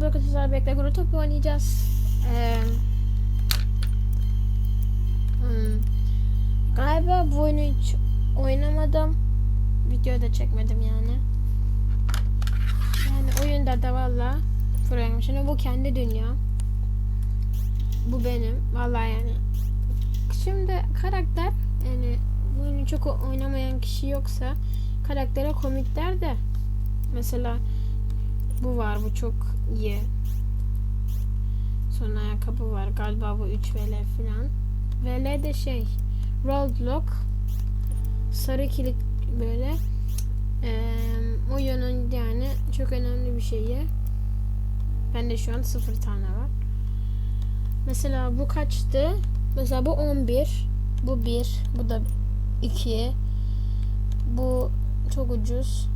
Bu arkadaşlar bekle grup topu oynayacağız. Ee, galiba bu oyunu hiç oynamadım. Video da çekmedim yani. Yani oyunda da valla program. Şimdi bu kendi dünya. Bu benim. Valla yani. Şimdi karakter yani bu oyunu çok oynamayan kişi yoksa karaktere komikler de mesela bu var bu çok iyi. Sonra ayakkabı var galiba bu 3 VL falan. VL de şey Roadlock sarı kilit böyle ee, oyunun yani çok önemli bir şeyi. Bende şu an sıfır tane var. Mesela bu kaçtı? Mesela bu 11. Bu 1. Bu da 2. Bu çok ucuz.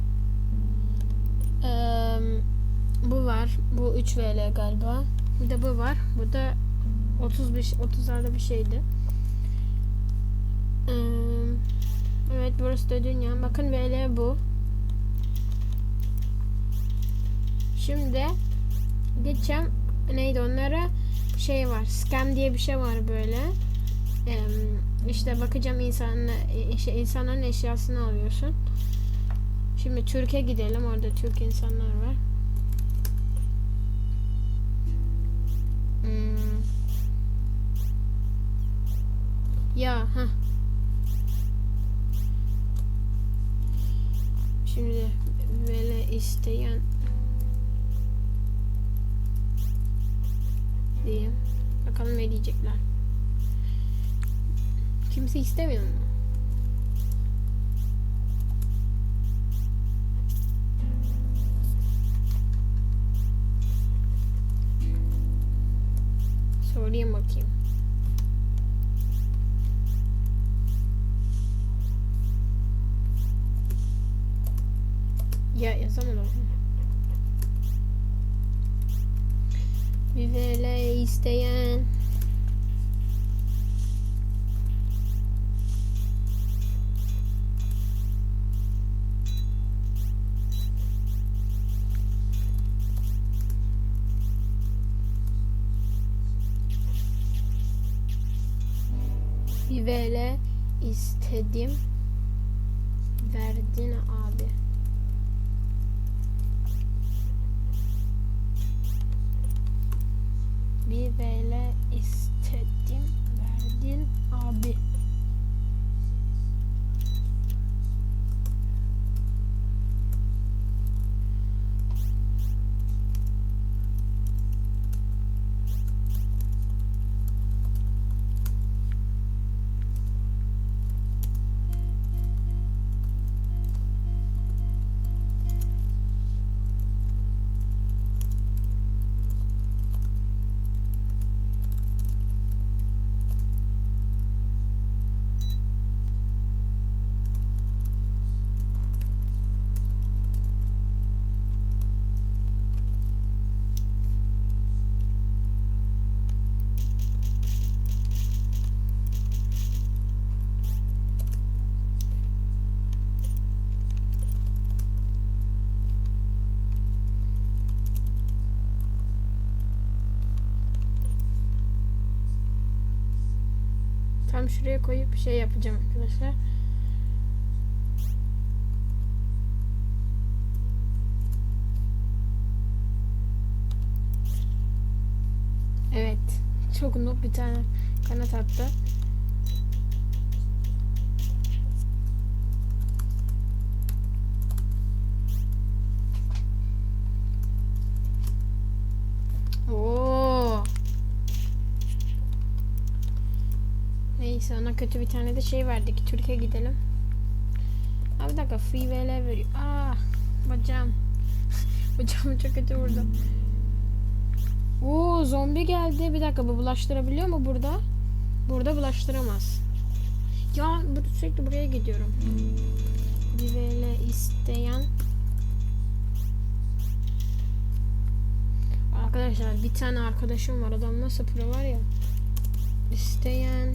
Var. Bu 3 VL galiba. Bir de bu var. Bu da 35 30'larda bir şeydi. Ee, evet burası da dünya. Bakın VL bu. Şimdi geçeceğim neydi onlara şey var. Scam diye bir şey var böyle. Ee, işte bakacağım insanla işte insanların eşyasını alıyorsun. Şimdi Türkiye gidelim. Orada Türk insanlar var. Hmm. Ya ha. Şimdi böyle isteyen diyeyim. Bakalım ne diyecekler. Kimse istemiyor mu? Sorayım bakayım. Ya yazamadım. Bir vele isteyen istedim şuraya koyup şey yapacağım arkadaşlar. Evet. Çok noob bir tane kanat attı. Kötü bir tane de şey verdik. Türkiye gidelim. Ha bir dakika free VL veriyor. Aa bacağım. bacağımı çok kötü vurdu. Oo zombi geldi. Bir dakika bu bulaştırabiliyor mu burada? Burada bulaştıramaz. Ya sürekli buraya gidiyorum. Bir VL isteyen Arkadaşlar bir tane arkadaşım var. Adam nasıl pro var ya. İsteyen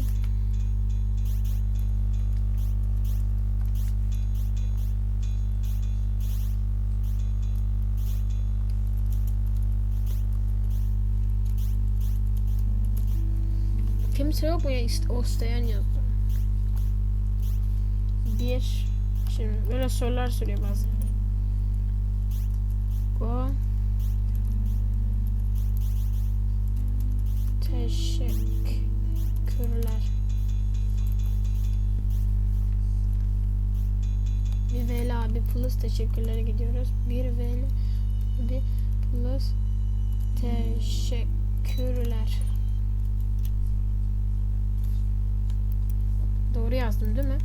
Kimse yok mu ya ist- o isteyen yazdı. Bir. Şimdi böyle sorular soruyor bazen. O. Teşekkürler. Bir VL abi plus teşekkürlere gidiyoruz. Bir VL abi plus teşekkürler. Doğru yazdım değil mi?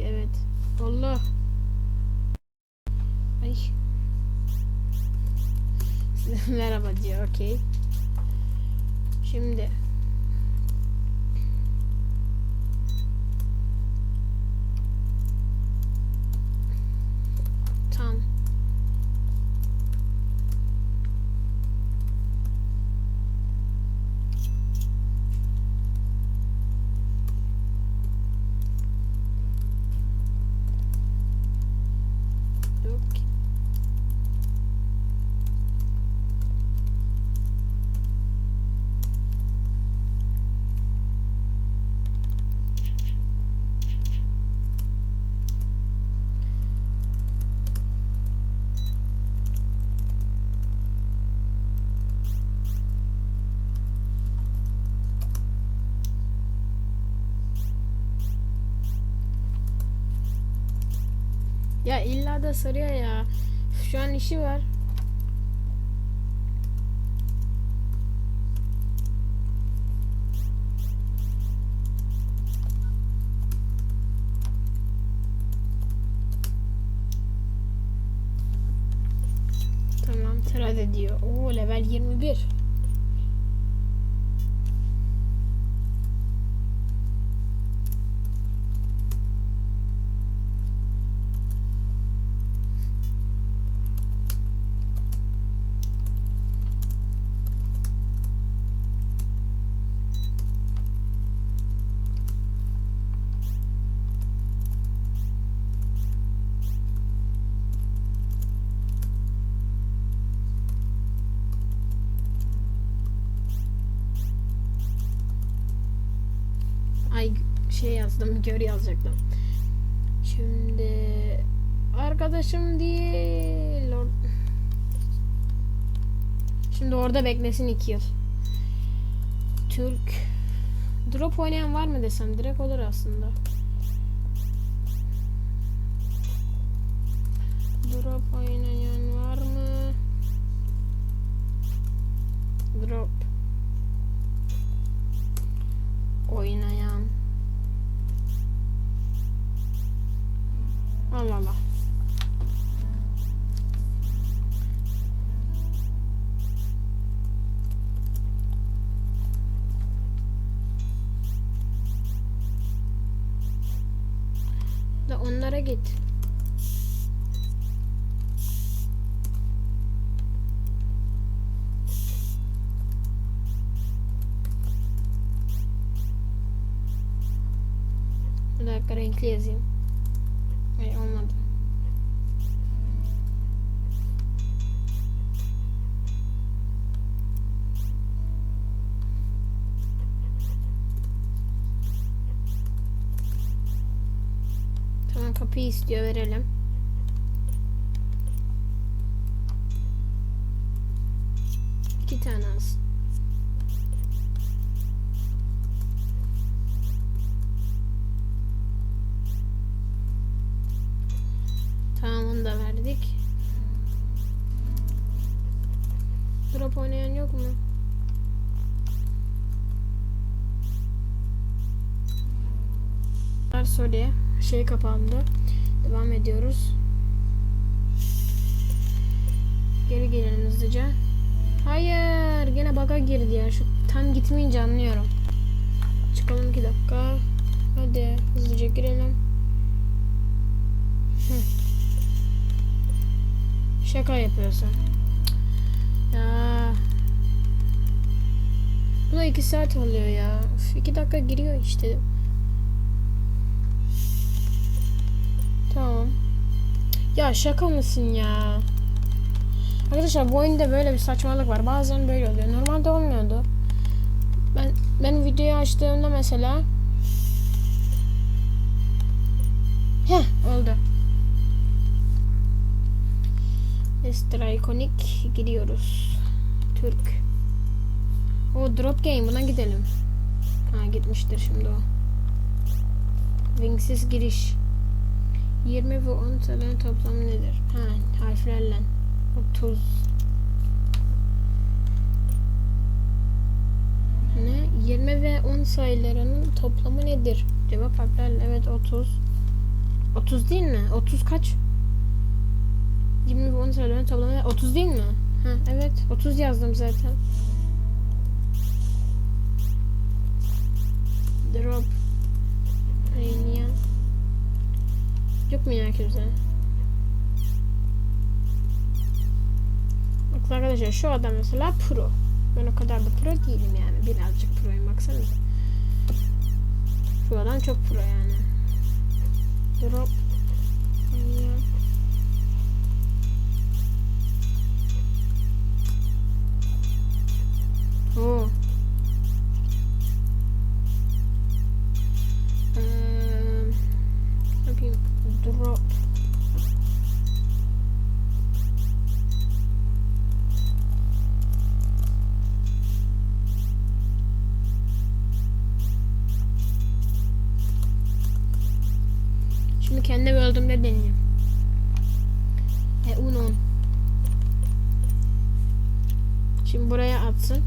Evet. Allah. Ay. Merhaba diyor. Okey. Şimdi. Tam. Yok. Ya illa da sarıyor ya. Şu an işi var. Tamam trade diyor. Oo level 21. Ay şey yazdım gör yazacaktım. Şimdi arkadaşım değil. Şimdi orada beklesin iki yıl. Türk Drop oynayan var mı desem direkt olur aslında. Drop oynayan dakika renkli yazayım. Ay olmadı. Tamam kapıyı istiyor verelim. İki tane alsın. şey kapandı. Devam ediyoruz. Geri gelelim hızlıca. Hayır. Gene baga girdi ya. Şu tam gitmeyince anlıyorum. Çıkalım 2 dakika. Hadi hızlıca girelim. Hı. Şaka yapıyorsun. Ya. Bu da 2 saat oluyor ya. 2 dakika giriyor işte. Tamam. Ya şaka mısın ya? Arkadaşlar bu oyunda böyle bir saçmalık var. Bazen böyle oluyor. Normalde olmuyordu. Ben ben videoyu açtığımda mesela Heh oldu. Extra ikonik gidiyoruz. Türk. O drop game buna gidelim. Ha gitmiştir şimdi o. Wingsiz giriş. 20 ve 10 sayıların toplamı nedir? Ha harflerle. 30. Ne? 20 ve 10 sayılarının toplamı nedir? Cevap harflerle. Evet 30. 30 değil mi? 30 kaç? 20 ve 10 sayılarının toplamı 30 değil mi? Ha evet 30 yazdım zaten. Drop. Ya kimse? Bakın arkadaşlar şu adam mesela pro. Ben o kadar da pro değilim yani. Birazcık proyum baksanıza. Şu adam çok pro yani. Drop. Oo. Kendi böldüğümde deneyeyim. E uno. Şimdi buraya atsın.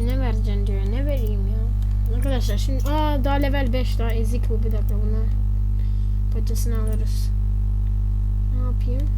Ne vereceksin diyor. Ne vereyim ya? Arkadaşlar şimdi aa daha level 5 daha ezik bu bir dakika buna. Paçasını alırız. Ne yapayım?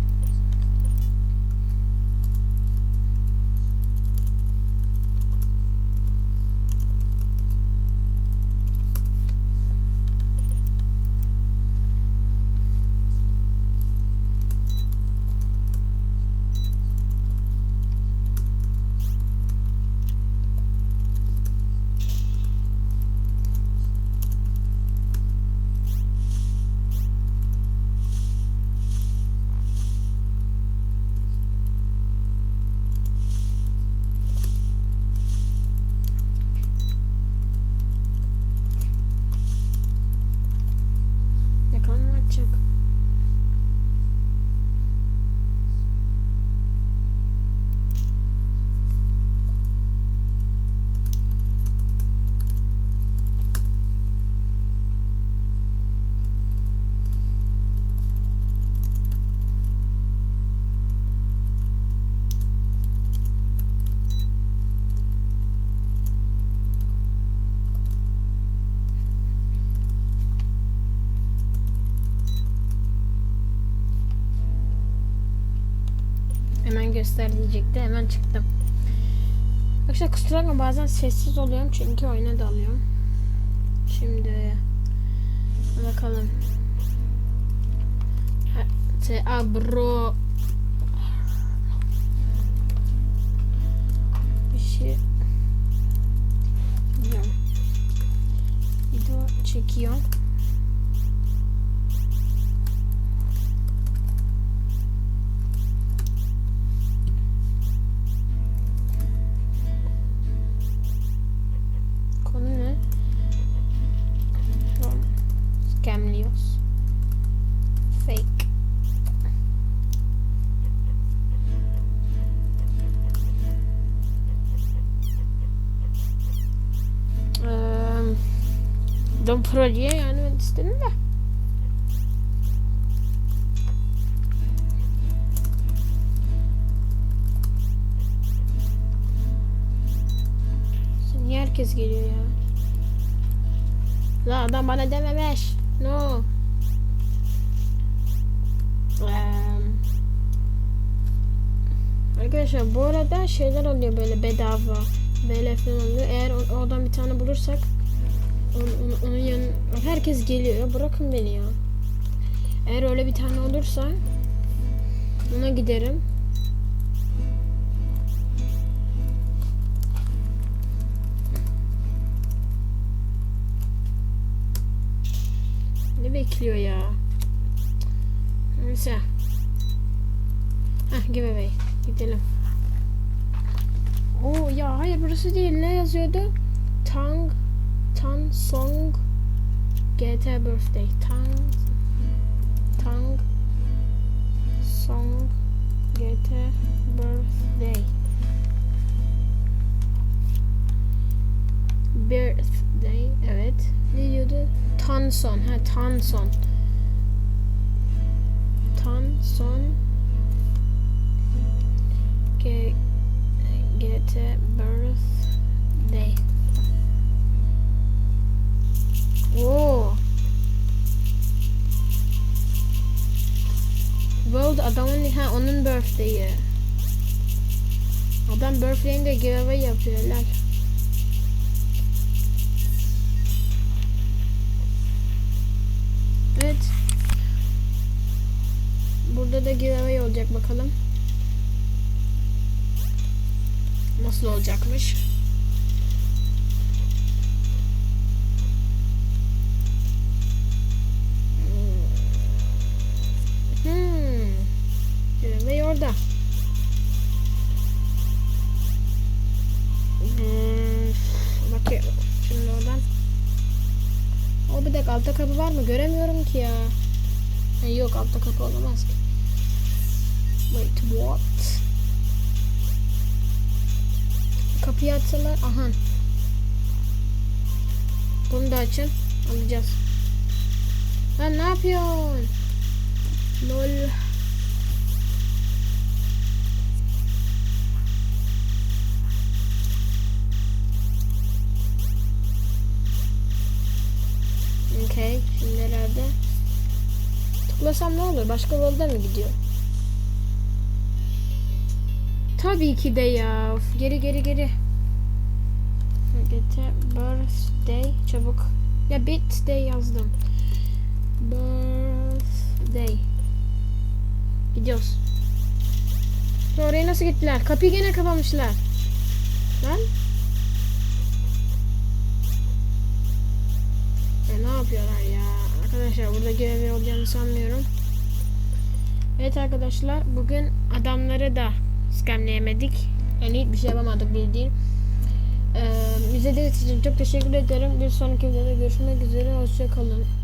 Bakalım ne yapacak. Hemen göster diyecekti. Hemen çıktım. Arkadaşlar kusura bakma bazen sessiz oluyorum çünkü oyuna dalıyorum. Şimdi bakalım. Te abro bir şey Bilmiyorum. Video çekiyor. La adam bana dememiş. No. Eee, Arkadaşlar bu arada şeyler oluyor böyle bedava. Böyle falan oluyor. Eğer oradan bir tane bulursak onun, onun, onun yanı herkes geliyor. Bırakın beni ya. Eğer öyle bir tane olursa ona giderim. Bekliyor ya? Neyse. Heh giveaway. Gidelim. Oo ya hayır burası değil. Ne yazıyordu? Tang Tan Song GT Birthday. Tang Tang Song GT Birthday. Birthday evet. Ne diyordu? Tanson. Ha Tanson. Tanson G GT Birthday. Oo. World adamın ha onun birthday'i. Adam birthday'inde giveaway yapıyor lan. Evet. Burada da giveaway olacak bakalım. Nasıl olacakmış? Hmm. Giveaway orada. Dakika altta kapı var mı? Göremiyorum ki ya. Ha, yok altta kapı olamaz ki. Wait what? Kapıyı açsalar. Aha. Bunu da açın. Alacağız. Lan ne yapıyorsun? Lol. Okay. Şimdi nerede? Tıklasam ne olur? Başka yolda mı gidiyor? Tabii ki de ya. Of, geri geri geri. Forget birthday. Çabuk. Ya birthday yazdım. Birthday. Gidiyoruz. Oraya nasıl gittiler? Kapıyı gene kapamışlar. Lan. Yapıyorlar ya? Arkadaşlar burada görevi olacağını sanmıyorum. Evet arkadaşlar bugün adamları da scamleyemedik. Yani hiçbir şey yapamadık bildiğin. Ee, izlediğiniz için çok teşekkür ederim. Bir sonraki videoda görüşmek üzere. Hoşçakalın.